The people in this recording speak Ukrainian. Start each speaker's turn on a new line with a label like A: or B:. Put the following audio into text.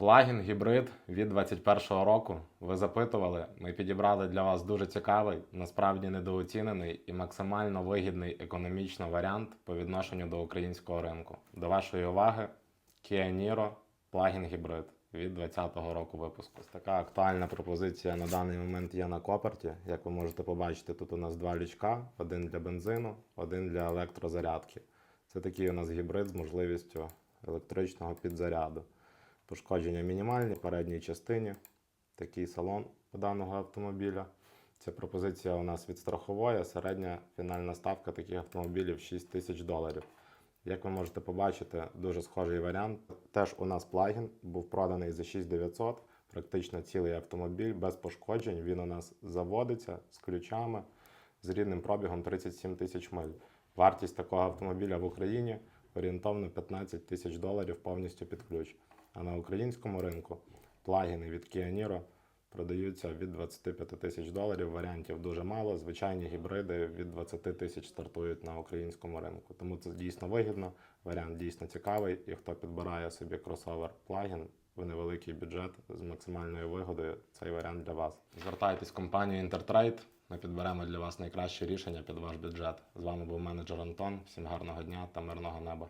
A: Плагін гібрид від 2021 року. Ви запитували. Ми підібрали для вас дуже цікавий, насправді недооцінений і максимально вигідний економічно варіант по відношенню до українського ринку. До вашої уваги Kia Niro плагін гібрид від 2020 року випуску. Ось Така актуальна пропозиція на даний момент є на Коперті. Як ви можете побачити, тут у нас два лючка: один для бензину, один для електрозарядки. Це такий у нас гібрид з можливістю електричного підзаряду. Пошкодження мінімальні передній частині. Такий салон даного автомобіля. Ця пропозиція у нас від страхової. Середня фінальна ставка таких автомобілів 6 тисяч доларів. Як ви можете побачити, дуже схожий варіант. Теж у нас плагін був проданий за 6900, практично цілий автомобіль без пошкоджень. Він у нас заводиться з ключами з рідним пробігом 37 тисяч миль. Вартість такого автомобіля в Україні орієнтовно 15 тисяч доларів повністю під ключ. А на українському ринку плагіни від Niro продаються від 25 тисяч доларів. Варіантів дуже мало. Звичайні гібриди від 20 тисяч стартують на українському ринку. Тому це дійсно вигідно. Варіант дійсно цікавий. І хто підбирає собі кросовер плагін в невеликий бюджет з максимальною вигодою, цей варіант для вас. Звертайтесь в компанію Intertrade. Ми підберемо для вас найкраще рішення під ваш бюджет. З вами був менеджер Антон. Всім гарного дня та мирного неба.